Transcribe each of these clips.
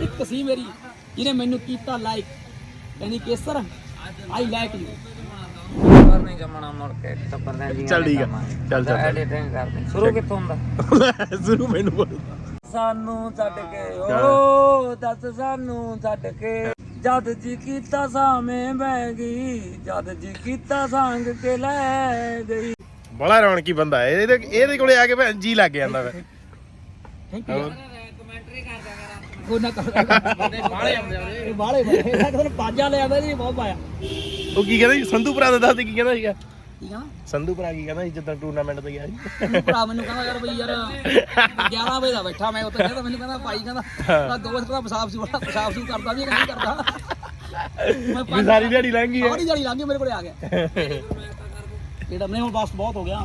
ਇੱਕ ਸੀ ਮੇਰੀ ਜਿਹਨੇ ਮੈਨੂੰ ਕੀਤਾ ਲਾਈਕ ਕਹਿੰਦੀ ਕੇਸਰ ਆਈ ਲਾਈਕ ਯੂ ਪਰ ਨਹੀਂ ਜਮਣਾ ਮੁੜ ਕੇ ਟੱਬਰ ਦੇ ਜੀ ਚੱਲ ਠੀਕ ਆ। ਚੱਲ, ਚੱਲ। ਐਡੀਟਿੰਗ ਕਰਦੇ। ਸ਼ੁਰੂ ਕਿੱਥੋਂ ਹੁੰਦਾ? ਜ਼ਰੂਰ ਮੈਨੂੰ ਬੋਲ ਸਾਨੂੰ ਛੱਡ ਕੇ ਓ ਦੱਸ ਸਾਨੂੰ ਛੱਡ ਕੇ। ਜਦ ਜੀ ਕੀਤਾ ਸਾਵੇਂ ਬਹਿ ਗਈ ਜਦ ਜੀ ਕੀਤਾ ਸੰਗ ਕੇ ਲੈ ਗਈ। ਬੜਾ ਰੌਣਕੀ ਬੰਦਾ ਹੈ। ਇਹਦੇ ਇਹਦੇ ਕੋਲੇ ਆ ਕੇ ਭੈਣ ਜੀ ਲੱਗ ਜਾਂਦਾ ਵੇ। ਥੈਂਕ ਯੂ ਉਹ ਨਾ ਕਰ ਬਾਲੇ ਆਉਂਦੇ ਬਾਲੇ ਬੜੇ ਇਹ ਤਾਂ ਪਾਜਾ ਲਿਆ ਆਦਾ ਜੀ ਬਹੁਤ ਪਾਇਆ। ਉਹ ਕੀ ਕਹਿੰਦਾ ਸੀ ਸੰਧੂਪੁਰਾ ਦਾ ਦੱਸਦੇ ਕੀ ਕਹਿੰਦਾ ਸੀਗਾ? ਠੀਕ ਆ ਸੰਧੂਪੁਰਾ ਕੀ ਕਹਿੰਦਾ ਸੀ ਜਦੋਂ ਟੂਰਨਾਮੈਂਟ ਤੇ ਗਿਆ ਸੀ? ਮੈਨੂੰ ਭਰਾ ਮੈਨੂੰ ਕਹਿੰਦਾ ਯਾਰ ਬਈ ਯਾਰ 11 ਵਜੇ ਦਾ ਬੈਠਾ ਮੈਂ ਉੱਥੇ। ਕਹਿੰਦਾ ਮੈਨੂੰ ਕਹਿੰਦਾ ਭਾਈ ਕਹਿੰਦਾ ਤਾਂ ਦੋ ਵਜੇ ਦਾ ਪਿਸ਼ਾਬ ਸੀ ਬੜਾ ਪਿਸ਼ਾਬ ਸੀ ਕਰਦਾ ਵੀ ਨਹੀਂ ਕਰਦਾ। ਮੈਂ ਵੀ ਸਾਰੀ ਦਿਹਾੜੀ ਲੰਘ ਗਈ ਹੈ ਸਾਰੀ ਜੜੀ ਲੰਘੀ ਮੇਰੇ ਕੋਲੇ ਆ ਗਿਆ। ਇਹਦਾ ਨਹੀਂ ਹੁਣ ਬਸ ਬਹੁਤ ਹੋ ਗਿਆ।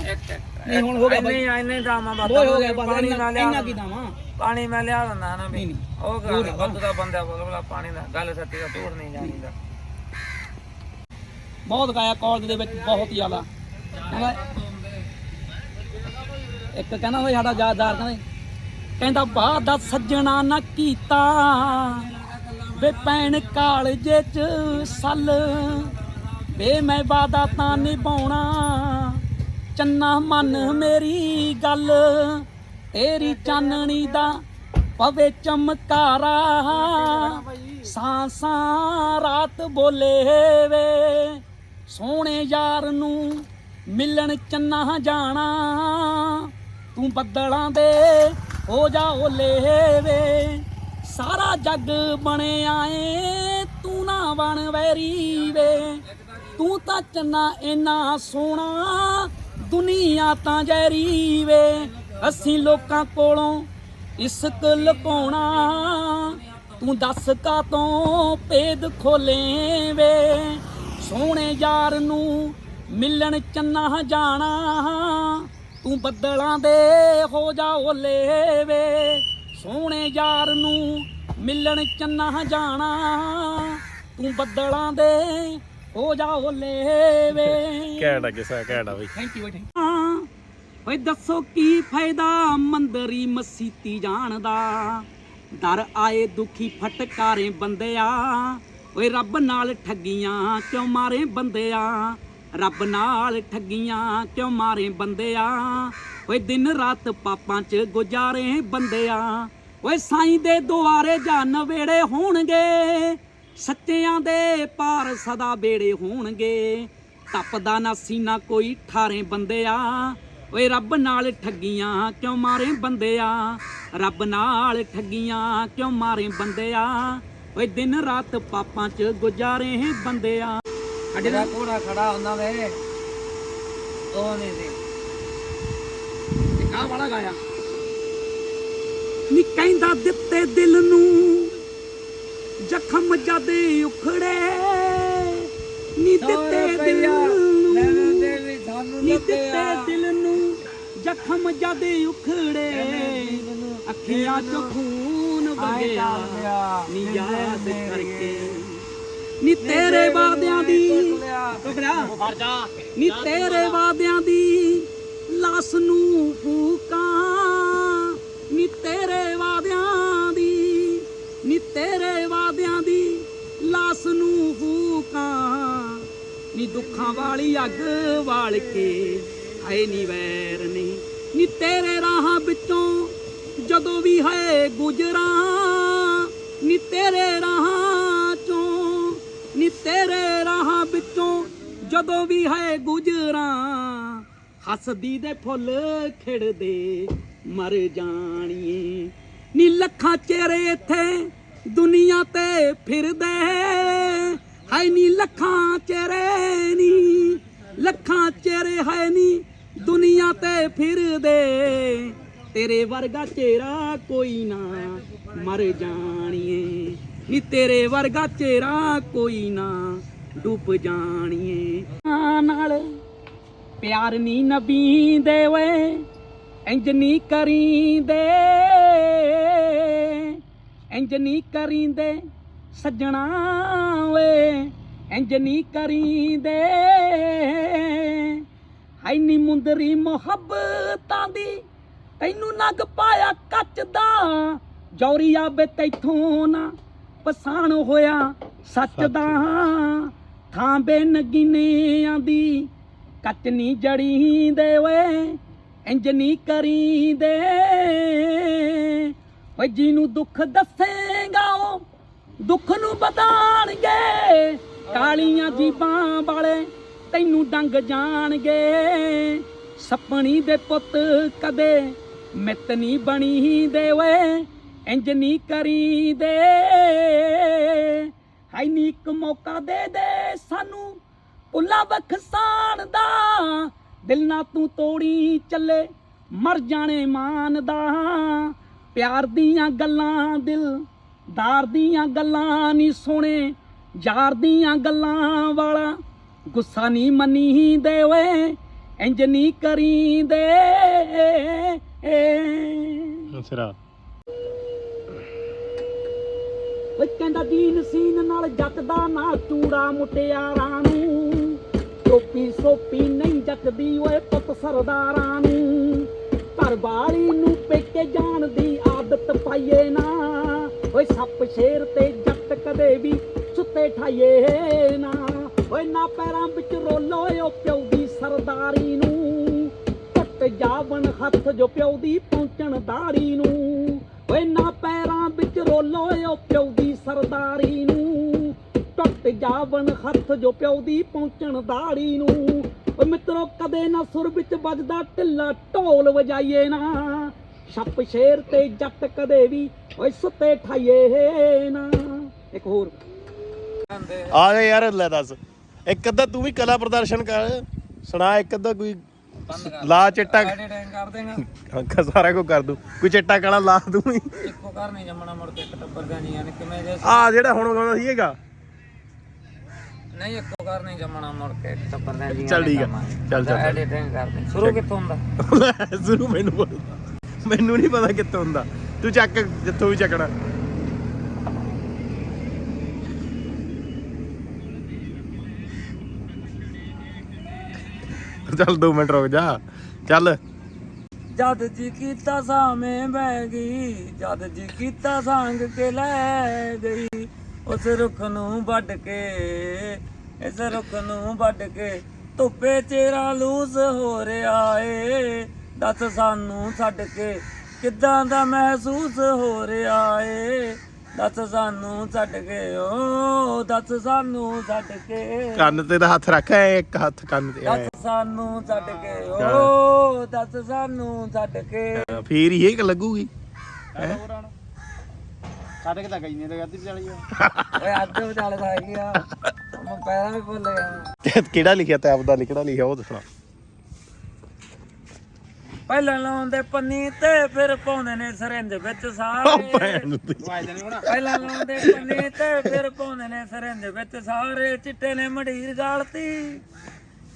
ਨਹੀਂ ਹੁਣ ਹੋ ਗਿਆ ਇੰਨੇ ਬਾਈ। ਇੰਨੇ ਦਾਮਾ ਬਾਤ ਬਹੁਤ ਹੋ ਗਿਆ ਬਸ ਪਾਣੀ ਇੰਨਾ ਨਾਲ ਲਿਆ ਇੰਨਾ ਕੀ ਦਵਾਂ ਪਾਣੀ ਮੈਂ ਲਿਆ ਦਿੰਦਾ ਨਾ ਵੀ। ਨਹੀਂ, ਉਹ ਗੱਲ ਬੰਦ ਦਾ ਬੰਦਾ ਬੋਲ ਬੋਲਾ ਪਾਣੀ ਦਾ। ਗੱਲ ਸੱਚੀ ਦਾ ਝੂਠ ਨਹੀਂ ਜਾਣੀਦਾ ਬਹੁਤ ਗਾਇਆ ਕਾਲਜ ਦੇ ਵਿੱਚ ਬਹੁਤ ਜ਼ਿਆਦਾ। ਕਹਿੰਦਾ ਇੱਕ ਕਹਿੰਦਾ ਹੋਇਆ ਸਾਡਾ ਯਾਦਦਾਰ ਕਹਿੰਦਾ ਕਹਿੰਦਾ ਬਾਹ ਦਾ ਸੱਜਣਾ ਨਾ ਕੀਤਾ। ਵੇ ਪੈਣ ਕਾਲਜੇ ਚ ਸੱਲ। ਵੇ ਮੈਂ ਵਾਦਾ ਤਾਂ ਨਿਭਾਉਣਾ। ਚੰਨਾ ਮਨ ਮੇਰੀ ਗੱਲ, ਤੇਰੀ ਚਾਨਣੀ ਦਾ ਪਵੇ ਚਮਕਾਰਾ। ਸਾਂ ਰਾਤ ਬੋਲੇ ਵੇ, ਸੋਹਣੇ ਯਾਰ ਨੂੰ ਮਿਲਣ ਚੰਨਾ ਜਾਣਾ। ਤੂੰ ਬੱਦਲਾਂ ਦੇ ਹੋ ਜਾ ਓਲੇ ਵੇ, ਸਾਰਾ ਜੱਗ ਬਣਿਆ ਏ, ਤੂੰ ਨਾ ਬਣ ਵੈਰੀ ਵੇ। ਤੂੰ ਤਾਂ ਚੰਨਾ ਇੰਨਾ ਸੋਹਣਾ, ਦੁਨੀਆ ਤਾਂ ਜੈਰੀ ਵੇ। ਅਸੀਂ ਲੋਕਾਂ ਕੋਲੋਂ ਇਸਕ ਲੁਕਾਉਣਾ, ਤੂੰ ਦੱਸ ਕਾ ਤੋਂ ਭੇਦ ਖੋਲੇ ਵੇ। ਸੋਹਣੇ ਯਾਰ ਨੂੰ ਮਿਲਣ ਚੰਨਾ ਜਾਣਾ, ਤੂੰ ਬੱਦਲਾਂ ਦੇ ਹੋ ਜਾ ਓਲੇ ਵੇ। ਸੋਹਣੇ ਯਾਰ ਨੂੰ ਮਿਲਣ ਚੰਨਾ ਜਾਣਾ, ਤੂੰ ਬੱਦਲਾਂ ਦੇ ਹੋ ਜਾ ਓਲੇ ਵੇ। ਘੈਂਟ ਆ ਕਿਸਾ ਘੈਂਟ ਆ ਬਈ। ਥੈਂਕ ਯੂ ਥੈਂਕ ਓਏ ਦੱਸੋ ਕੀ ਫਾਇਦਾ ਮੰਦਰੀ ਮਸੀਤੀ ਜਾਣ ਦਾ ਦਰ ਆਏ ਦੁਖੀ ਫਟਕਾਰੇ ਬੰਦਿਆ। ਓਏ ਰੱਬ ਨਾਲ ਠੱਗੀਆਂ ਕਿਉਂ ਮਾਰੇ ਬੰਦਿਆ? ਰੱਬ ਨਾਲ ਠੱਗੀਆਂ ਕਿਉਂ ਮਾਰੇ ਬੰਦਿਆ? ਓਏ ਦਿਨ ਰਾਤ ਪਾਪਾਂ 'ਚ ਗੁਜ਼ਾਰੇ ਬੰਦਿਆ। ਓਏ ਸਾਈਂ ਦੇ ਦੁਆਰੇ ਜਾਂ ਨਵੇੜੇ ਹੋਣਗੇ। ਸੱਚਿਆਂ ਦੇ ਪਾਰ ਸਦਾ ਬੇੜੇ ਹੋਣਗੇ। ਤਪਦਾ ਨਾ ਸੀਨਾ ਕੋਈ ਠਾਰੇ ਬੰਦਿਆ। ਓਏ ਰੱਬ ਨਾਲ ਠੱਗੀਆਂ ਕਿਉਂ ਮਾਰੇ ਬੰਦਿਆ? ਰੱਬ ਨਾਲ ਠੱਗੀਆਂ ਕਿਉਂ ਮਾਰੇ ਬੰਦਿਆ? ਓਏ ਦਿਨ ਰਾਤ ਪਾਪਾਂ 'ਚ ਗੁਜ਼ਾਰੇ ਬੰਦਿਆ। ਜਿਹੜਾ ਘੋੜਾ ਖੜਾ ਹੁੰਦਾ ਵੇ ਉਹ ਨਹੀਂ ਸੀ। ਆ ਵਾਲਾ ਗਾਇਆ। ਨੀ ਕਹਿੰਦਾ ਦਿੱਤੇ ਦਿਲ ਨੂੰ ਜ਼ਖਮ ਜਦ ਉਖੜੇ ਨੀ ਦਿੱਤੇ ਦਿਲ ਨੂੰ। ਦਿੱਤੇ ਦਿਲ ਨੂੰ ਜ਼ਖਮ ਜਦ ਉਖੜੇ। ਅੱਖੀਆਂ ਚੋਂ ਖੂਨ ਵਗਿਆ। ਨੀ ਯਾਦ ਕਰਕੇ। ਨੀ ਤੇਰੇ ਵਾਦਿਆਂ ਦੀ। ਟੁਕੜਾ ਹਟ ਜਾ। ਨੀ ਤੇਰੇ ਵਾਦਿਆਂ ਦੀ ਲਾਸ ਨੂੰ ਫੂਕਾਂ। ਨੀ ਤੇਰੇ ਵਾਦਿਆਂ ਦੀ ਨੀ ਤੇਰੇ ਫੂਕਾਂ ਨੀ ਦੁੱਖਾਂ ਵਾਲੀ ਅੱਗ ਵਾਲ ਕੇ, ਹਾਏ ਨੀ ਵੈਰ ਨੇ, ਨੀ ਤੇਰੇ ਰਾਹਾਂ ਵਿੱਚੋਂ ਜਦੋਂ ਵੀ ਹੈ ਗੁਜਰਾ, ਨੀ ਤੇਰੇ ਰਾਹਾਂ ਚੋਂ, ਨੀ ਤੇਰੇ ਰਾਹਾਂ ਵਿੱਚੋਂ ਜਦੋਂ ਵੀ ਹੈ ਗੁਜਰਾਂ, ਹੱਸਦੀ ਦੇ ਫੁੱਲ ਖਿੜਦੇ ਮਰ ਜਾਣੀਏ। ਨੀ ਲੱਖਾਂ ਚਿਹਰੇ ਇੱਥੇ ਦੁਨੀਆ ਤੇ ਫਿਰਦੇ ਹੈ ਨੀ, ਲੱਖਾਂ ਚਿਹਰੇ ਨੀ, ਲੱਖਾਂ ਚਿਹਰੇ ਹੈ ਨੀ, ਦੁਨੀਆ ਤੇ ਫਿਰਦੇ, ਤੇਰੇ ਵਰਗਾ ਚਿਹਰਾ ਕੋਈ ਨਾ ਮਰ ਜਾਣੀਏ। ਨੀ, ਤੇਰੇ ਵਰਗਾ ਚਿਹਰਾ ਕੋਈ ਨਾ ਡੁੱਬ ਜਾਣੀਏ। ਨਾਲ ਪਿਆਰ ਨੀ ਨਬੀ ਦੇ ਓਏ, ਇੰਜ ਨੀ ਕਰੀਂਦੇ, ਇੰਜ ਨੀ ਕਰੀਂਦੇ। ਸੱਜਣਾ ਓਏ ਇੰਜ ਨੀ ਕਰੀਂਦੇ। ਹਾਈ ਨੀ ਮੁੰਦਰੀ ਮੁਹੱਬਤਾਂ ਦੀ ਤੈਨੂੰ ਨਗ ਪਾਇਆ ਕੱਚ ਦਾ। ਜੌਰੀਆ ਬੇ ਤੈਥੋਂ ਨਾ ਪਛਾਣ ਹੋਇਆ ਸੱਚ ਦਾ। ਥਾਂ ਬੇ ਨਗੀਨਿਆਂ ਦੀ ਕੱਚ ਨੀ ਜੜੀ ਦੇ ਓਏ ਇੰਜ ਨੀ ਕਰੀ ਦੇ ਓਏ ਜਿਹਨੂੰ ਦੁੱਖ ਦੱਸੇਗਾ ਉਹ ਦੁੱਖ ਨੂੰ ਬਤਾਣਗੇ, ਕਾਲੀਆਂ ਜੀਬਾਂ ਵਾਲੇ ਤੈਨੂੰ ਡੰਗ ਜਾਣਗੇ। ਸਪਣੀ ਦੇ ਪੁੱਤ ਕਦੇ ਮਿੱਤ ਨਹੀਂ ਬਣੀ ਦੇ ਓਏ, ਇੰਜ ਨਹੀਂ ਕਰੀ ਦੇ ਹਾਈ ਨੀ ਇੱਕ ਮੌਕਾ ਦੇ ਦੇ ਸਾਨੂੰ ਪੁੱਲਾ ਬਖਸਾਨ ਦਾ। ਦਿਲ ਨਾ ਤੂੰ ਤੋੜੀ ਚੱਲੇ, ਮਰ ਜਾਣੇ ਮਾਨ ਦਾ। ਪਿਆਰ ਦੀਆਂ ਗੱਲਾਂ ਦਿਲ ਦਾਰ ਦੀਆਂ ਗੱਲਾਂ ਨਹੀਂ ਸੁਣੇ ਯਾਰ ਦੀਆਂ ਗੱਲਾਂ ਵਾਲਾ ਗੁੱਸਾ ਨਹੀਂ ਮੰਨੀ ਦੇ ਓਏ ਇੰਜ ਨਹੀਂ ਕਰੀ ਦੇ ਸਿਰਾ। ਓਏ ਕਹਿੰਦਾ ਦੀਨ ਸੀਨ ਨਾਲ ਜੱਟ ਦਾ ਨਾ ਚੂੜਾ ਮੁਟਿਆਰਾਂ ਨੂੰ। ਟੋਪੀ ਸੋਪੀ ਨਹੀਂ ਜੱਟਦੀ ਓਏ ਪੁੱਤ ਸਰਦਾਰਾਂ ਨੂੰ। ਘਰ ਵਾਲੀ ਨੂੰ ਪੇਕੇ ਜਾਣ ਦੀ ਆਦਤ ਪਾਈਏ ਨਾ ਓਏ ਸ਼ੇਰ ਤੇ ਜੱਟ ਕਦੇ ਵੀ ਸੁੱਤੇ ਠਾਈਏ ਨਾ। ਓਏ ਨਾ ਪੈਰਾਂ ਵਿੱਚ ਰੋਲੋ ਓ ਪਿਓ ਦੀ ਸਰਦਾਰੀ ਨੂੰ। ਟੁੱਟ ਜਾਵਣ ਹੱਥ ਜੋ ਪਿਓ ਦੀ ਪਹੁੰਚਣ ਦਾੜੀ ਨੂੰ। ਓਏ ਨਾ ਪੈਰਾਂ ਵਿੱਚ ਰੋਲੋ ਓ ਪਿਓ ਦੀ ਸਰਦਾਰੀ ਨੂੰ। ਟੁੱਟ ਜਾਵਣ ਹੱਥ ਜੋ ਪਿਓ ਦੀ ਪਹੁੰਚਣ ਦਾੜੀ ਨੂੰ। ਓ ਮਿੱਤਰੋ, ਕਦੇ ਨਾ ਸੁਰ ਵਿੱਚ ਵੱਜਦਾ ਢਿੱਲਾ ਢੋਲ ਵਜਾਈਏ ਨਾ। ਛੱਪ ਸ਼ੇਰ ਤੇ ਜੱਟ ਕਦੇ ਵੀ ਓਏ ਸੁੱਤੇ ਠਾਈਏ ਨਾ। ਇੱਕ ਹੋਰ। ਆ ਜਾ ਯਾਰ ਲੈ ਦੱਸ। ਇੱਕ ਅੱਧਾ ਤੂੰ ਵੀ ਕਲਾ ਪ੍ਰਦਰਸ਼ਨ ਕਰ ਸੁਣਾ ਇੱਕ ਅੱਧਾ ਕੋਈ ਲਾ ਚਿੱਟਾ। ਕਰ ਦੇਗਾ। ਅੰਕਾ ਸਾਰਾ ਕੁਝ ਕਰ ਦੂੰ। ਕੋਈ ਚਿੱਟਾ ਕਾਲਾ ਲਾ ਦੂੰ ਹੀ ਇੱਕੋ ਘਰ ਨਹੀਂ ਜੰਮਣਾ ਮੁੜ ਕੇ ਇੱਕ ਟੱਬਰ ਦਾ ਨਹੀਂ ਯਾਨੀ ਕਿਵੇਂ ਜੇ ਆ ਜਿਹੜਾ ਹੁਣ ਗਾਉਂਦਾ ਸੀ ਹੈਗਾ। ਨਹੀਂ ਇੱਕੋ ਘਰ ਨਹੀਂ ਜੰਮਣਾ ਮੁੜ ਕੇ ਇੱਕ ਟੱਬਰ ਦਾ ਜੀ ਚੱਲ ਠੀਕ ਆ। ਚੱਲ, ਚੱਲ। ਐਡੀਟਿੰਗ ਕਰਦੇ ਸ਼ੁਰੂ ਕਿੱਥੋਂ ਹੁੰਦਾ? ਜ਼ਰੂਰ ਮੈਨੂੰ ਬੋਲ। ਮੈਨੂੰ ਨਹੀਂ ਪਤਾ ਕਿੱਥੋਂ ਹੁੰਦਾ। ਤੂੰ ਚੱਕ ਜਿੱਥੋਂ ਵੀ ਚੱਕਣਾ। ਚੱਲ 2 ਮਿੰਟ ਰੁਕ ਜਾ। ਚੱਲ। ਜਦ ਜੀ ਕੀਤਾ ਸਾਵੇਂ ਬਹਿ ਗਈ, ਜਦ ਜੀ ਕੀਤਾ ਸੰਗ ਕੇ ਲੈ ਗਈ, ਉਸ ਰੁੱਖ ਨੂੰ ਵੱਢ ਕੇ, ਇਸ ਰੁੱਖ ਨੂੰ ਵੱਢ ਕੇ ਧੁੱਪੇ ਚਿਹਰਾ ਲੂਸ ਹੋ ਰਿਹਾ ਏ। ਦੱਸ ਸਾਨੂੰ ਛੱਡ ਕੇ ਕਿੱਦਾਂ ਦਾ ਮਹਿਸੂਸ ਹੋ ਰਿਹਾ ਏ? ਦੱਸ ਸਾਨੂੰ ਛੱਡ ਕੇ ਓ ਦੱਸ ਸਾਨੂੰ ਛੱਡ ਕੇ। ਕੰਨ ਤੇ ਤਾਂ ਹੱਥ ਰੱਖ ਐ ਇੱਕ ਹੱਥ ਕੰਨ ਤੇ ਐ। ਦੱਸ ਸਾਨੂੰ ਛੱਡ ਕੇ ਓ ਦੱਸ ਸਾਨੂੰ ਛੱਡ ਕੇ। ਫੇਰ ਹੀ ਇਹ ਲੱਗੂਗੀ। ਸਾਡੇ ਕਿ ਤਾਂ ਗਈ ਨਹੀਂ ਤੇ ਅੱਧੀ ਚਲੀ ਆ। ਓਏ ਅੱਜ ਵਿਚਾਲੇ ਤਾਂ ਹੈਗੀ ਆ। ਮੈਂ ਪਹਿਲਾਂ ਵੀ ਭੁੱਲ ਗਿਆ ਕਿਹੜਾ ਲਿਖਿਆ ਤੇ ਆਪਦਾ ਲਿਖਣਾ ਲਿਖਿਆ ਉਹ ਦੱਸਣਾ। ਪਹਿਲਾਂ ਲਾਉਂਦੇ ਪੰਨੀ ਤੇ ਫਿਰ ਪਾਉਂਦੇ ਨੇ ਸਰਿੰਜ ਵਿੱਚ ਸਾਰੇ। ਪਹਿਲਾਂ ਲਾਉਂਦੇ ਪੰਨੀ ਤੇ ਫਿਰ ਪਾਉਂਦੇ ਨੇ ਸਰਿੰਜ ਵਿੱਚ ਸਾਰੇ। ਚਿੱਟੇ ਨੇ ਮਢੀਰ ਗਾਲਤੀ।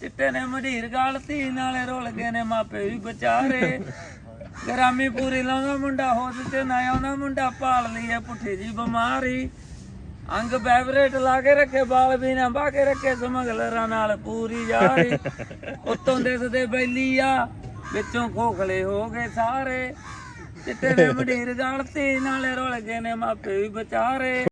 ਚਿੱਟੇ ਨੇ ਮਢੀਰ ਗਾਲਤੀ ਨਾਲੇ ਰੁਲ ਗਏ ਨੇ ਮਾਪੇ ਵੀ ਵਿਚਾਰੇ। ਗਰਾਮੀ ਪੂਰੀ ਲਾਉਂਦਾ ਮੁੰਡਾ ਹੋਸ਼ ਤੇ ਨਾ ਆਉਂਦਾ ਮੁੰਡਾ ਪਾਲ ਲਈਏ ਪੁੱਠੀ ਜੀ ਬਿਮਾਰੀ। ਅੰਗ ਬੈਵਰੇਟ ਲਾ ਕੇ ਰੱਖੇ ਬਾਲ ਵੀ ਨਾ ਬਾ ਕੇ ਰੱਖੇ ਸਮਗਲਰਾਂ ਨਾਲ ਪੂਰੀ ਯਾਰੀ। ਉਤੋਂ ਦਿਸਦੇ ਬੈਲੀ ਆ। ਵਿੱਚੋਂ ਖੋਖਲੇ ਹੋ ਗਏ ਸਾਰੇ। ਚਿੱਟੇ ਨੇ ਮਢੀਰ ਗਾਲਤੀ ਨਾਲੇ ਰੁਲ ਗਏ ਨੇ ਮਾਪੇ ਵੀ ਵਿਚਾਰੇ।